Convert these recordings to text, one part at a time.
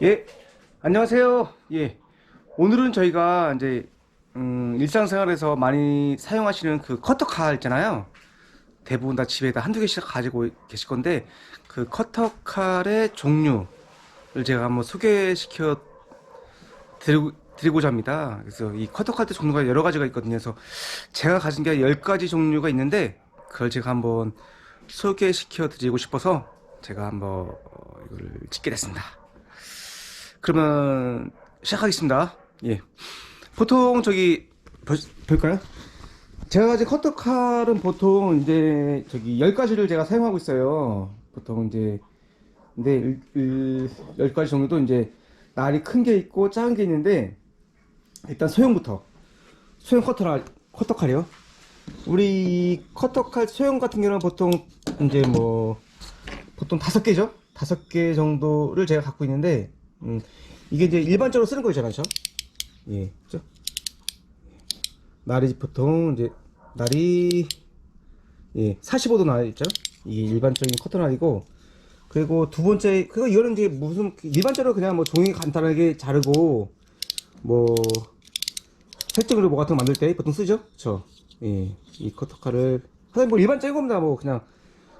예, 안녕하세요. 예, 오늘은 저희가 이제 음, 일상생활에서 많이 사용하시는 그 커터칼 있잖아요. 대부분 다 집에다 한두 개씩 가지고 계실 건데 그 커터칼의 종류를 제가 한번 소개시켜 드리고, 드리고자 합니다. 그래서 이 커터칼의 종류가 여러 가지가 있거든요. 그래서 제가 가진 게 10가지 종류가 있는데 그걸 제가 한번 소개시켜 드리고 싶어서 제가 한번 어, 이걸 찍게 됐습니다. 그러면 시작하겠습니다. 예. 보통 저기 볼, 볼까요? 제가 이제 커터칼은 보통 이제 저기 10가지를 제가 사용하고 있어요. 보통 이제 근데 일, 일, 10가지 정도도 이제 날이 큰 게 있고 작은 게 있는데 일단 소형부터 소형 커터칼 커터칼이요. 우리 커터칼 소형 같은 경우는 보통 이제 뭐 보통 다섯 개죠. 다섯 개 정도를 제가 갖고 있는데 음, 이게 이제 일반적으로 쓰는 거잖아요, 죠 예, 그죠? 날이 보통 이제 날이 예, 45도 날 있죠? 이게 일반적인 커터 날이고 그리고 두 번째 그거 이거는 이제 무슨 일반적으로 그냥 뭐 종이 간단하게 자르고 뭐 색종이로 뭐 같은 거 만들 때 보통 쓰죠? 저 예, 이 커터칼을 사실 뭐 일반적인 겁니다. 뭐 그냥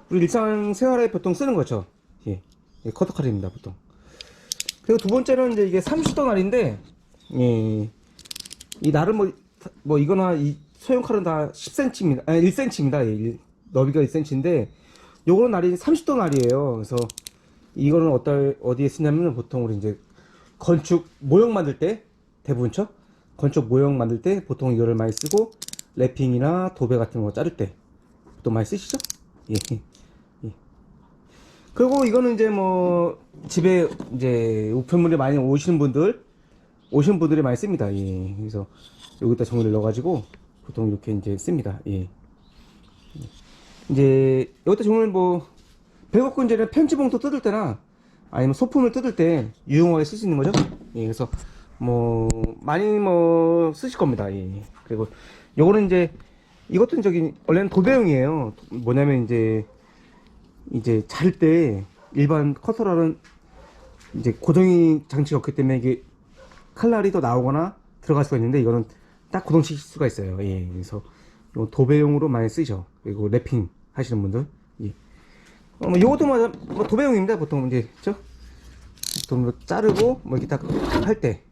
우리 일상 생활에 보통 쓰는 거죠. 예, 예 커터칼입니다, 보통. 그리고 두 번째는 이제 이게 30도 날인데, 예, 이 날은 뭐, 뭐 이거나 이 소형 칼은 다 10cm입니다. 아니 1cm입니다. 예, 너비가 1cm인데, 요거는 날이 30도 날이에요. 그래서 이거는 어떨 어디에 쓰냐면 보통 우리 이제 건축 모형 만들 때 대부분 쳐 건축 모형 만들 때 보통 이거를 많이 쓰고 랩핑이나 도배 같은 거 자를 때 보통 많이 쓰시죠? 예. 예. 그리고 이거는 이제 뭐 집에 이제 우편물이 많이 오시는 분들 오시는 분들이 많이 씁니다. 예. 그래서 여기다 종이를 넣어가지고 보통 이렇게 이제 씁니다. 예. 이제 여기다 종이를 뭐 이제는 편지봉투 뜯을 때나 아니면 소품을 뜯을 때 유용하게 쓸 수 있는 거죠. 예. 그래서 뭐 많이 뭐 쓰실 겁니다. 예. 그리고 요거는 이제 이것도 저기 원래는 도배용이에요. 뭐냐면 이제 이제 자를 때 일반 커터라는 이제 고정이 장치가 없기 때문에 이게 칼날이 더 나오거나 들어갈 수가 있는데 이거는 딱 고정시킬 수가 있어요. 예. 그래서 도배용으로 많이 쓰죠. 그리고 랩핑 하시는 분들. 예. 어, 뭐 요것도 뭐, 뭐 도배용입니다. 보통 이제 죠 보통 뭐 자르고 뭐 이렇게 딱 할 때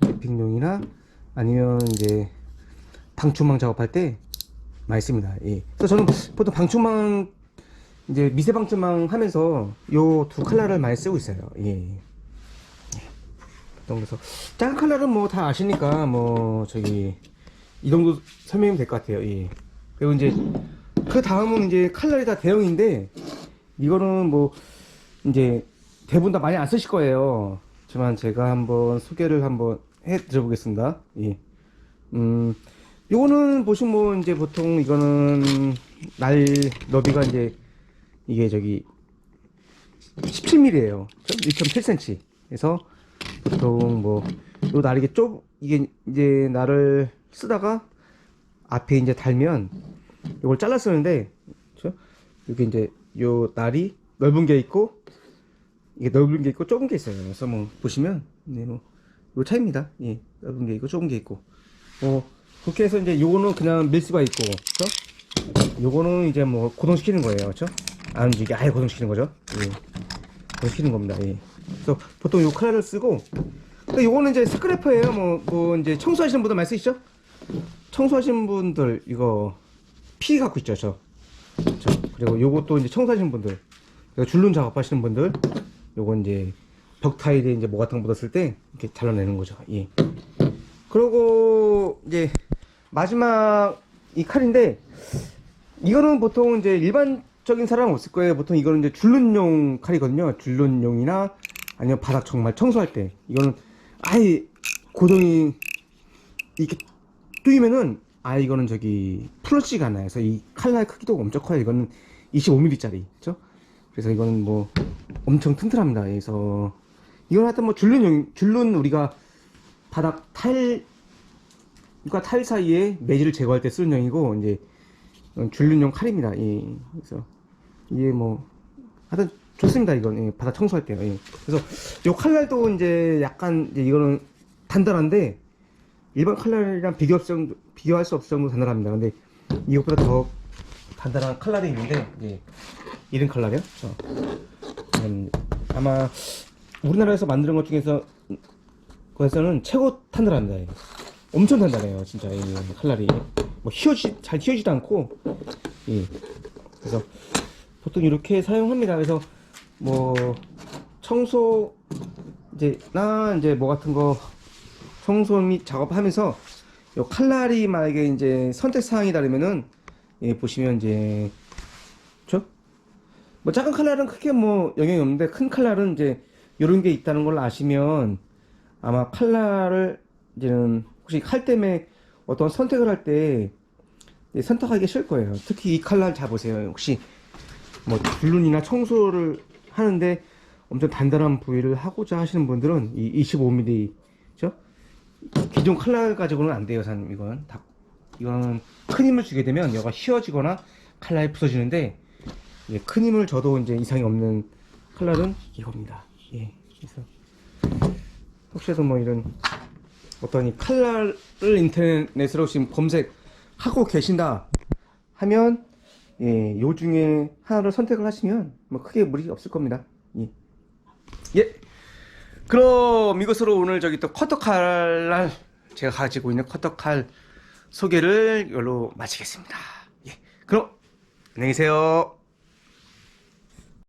랩핑용이나 아니면 이제 방충망 작업할 때 많이 씁니다. 예. 그래서 저는 보통 방충망 이제 미세 방충망 하면서 요 두 칼라를 많이 쓰고 있어요. 예. 보통 그래서 작은 칼라는 뭐다 아시니까 뭐 저기 이 정도 설명이면 될 것 같아요. 예. 그리고 이제 그 다음은 이제 칼날이 다 대형인데 이거는 뭐 이제 대부분 다 많이 안 쓰실 거예요. 하지만 제가 한번 소개를 한번 해 드려보겠습니다. 예. 음, 요거는 보시면 뭐 이제 보통 이거는 날 너비가 이제 이게 저기 17mm예요. 1.7cm. 그래서 보통 뭐요 이게 좁 이게 이제 날을 쓰다가 앞에 이제 달면 이걸 잘라 쓰는데 그렇죠? 여기 이제 요 날이 넓은 게 있고 이게 넓은 게 있고 좁은 게 있어요. 그래서 뭐 보시면 네, 뭐 요 차입니다. 예, 넓은 게 있고 좁은 게 있고 뭐 그렇게 해서 이제 요거는 그냥 밀 수가 있고 그렇죠? 요거는 이제 뭐 고정시키는 거예요. 그렇죠? 안 움직이게 아예 고정시키는 거죠. 예. 고정시키는 겁니다. 예. 그래서 보통 요 칼날을 쓰고 근데 요거는 이제 스크래퍼예요. 뭐, 뭐 이제 청소하시는 분들 많이 쓰시죠? 청소하시는 분들 이거 피 갖고 있죠, 저. 저. 그리고 요것도 이제 청소하시는 분들, 줄눈 작업하시는 분들, 요거 이제 벽 타일에 이제 뭐 같은 거 묻었을 때 이렇게 잘라내는 거죠. 예. 그리고 이제 마지막 이 칼인데 이거는 보통 이제 일반 적인 사람은 없을 거예요. 보통 이거는 이제 줄눈용 칼이거든요. 줄눈용이나 아니면 바닥 정말 청소할 때 이거는 아예 고정이 이렇게 뚫리면은 아 이거는 저기 풀어지가 않아요. 그래서 이 칼날 크기도 엄청 커요. 이거는 25mm짜리, 그렇죠? 그래서 이거는 뭐 엄청 튼튼합니다. 그래서 이건 하여튼 뭐 줄눈용 줄눈 우리가 바닥 타일 그러니까 타일 사이에 매질을 제거할 때 쓰는 용이고 이제 줄눈용 칼입니다. 예. 그래서 이게 뭐 하여튼 좋습니다 이건 예, 바닥 청소할 때요. 예. 그래서 요 칼날도 이제 약간 이제 이거는 단단한데 일반 칼날이랑 정도- 비교할 수 없을 정도로 단단합니다. 근데 이것보다 더 단단한 칼날이 있는데 예. 이런 칼날이요. 어. 음, 아마 우리나라에서 만드는 것 중에서 거에서는 최고 단단합니다. 예. 엄청 단단해요, 진짜 이 칼날이. 뭐 휘어지 잘 휘어지도 않고, 예. 그래서 보통 이렇게 사용합니다. 그래서 뭐 청소 이제 나 이제 뭐 같은 거 청소 및 작업하면서 요 칼날이 만약에 이제 선택 사항이 다르면은 예 보시면 이제 저뭐 작은 칼날은 크게 뭐 영향이 없는데 큰 칼날은 이제 요런 게 있다는 걸 아시면 아마 칼날을 이제는 혹시 칼 때문에 어떤 선택을 할 때 선택하기 쉬울 거예요. 특히 이 칼날 잘 보세요. 혹시 뭐 불륜이나 청소를 하는데 엄청 단단한 부위를 하고자 하시는 분들은 이 25mm죠? 기존 칼날 가지고는 안 돼요, 사장님. 이건 다 이거는 큰 힘을 주게 되면 여가 휘어지거나 칼날이 부서지는데 예, 큰 힘을 줘도 이제 이상이 없는 칼날은 이겁니다. 예. 그래서 혹시라도 뭐 이런 어떤 이 칼날을 인터넷으로 지금 검색하고 계신다 하면 예, 요 중에 하나를 선택을 하시면 뭐 크게 무리 없을 겁니다. 예. 예. 그럼 이것으로 오늘 저기 또 커터칼날 제가 가지고 있는 커터칼 소개를 이걸로 마치겠습니다. 예. 그럼 안녕히 계세요.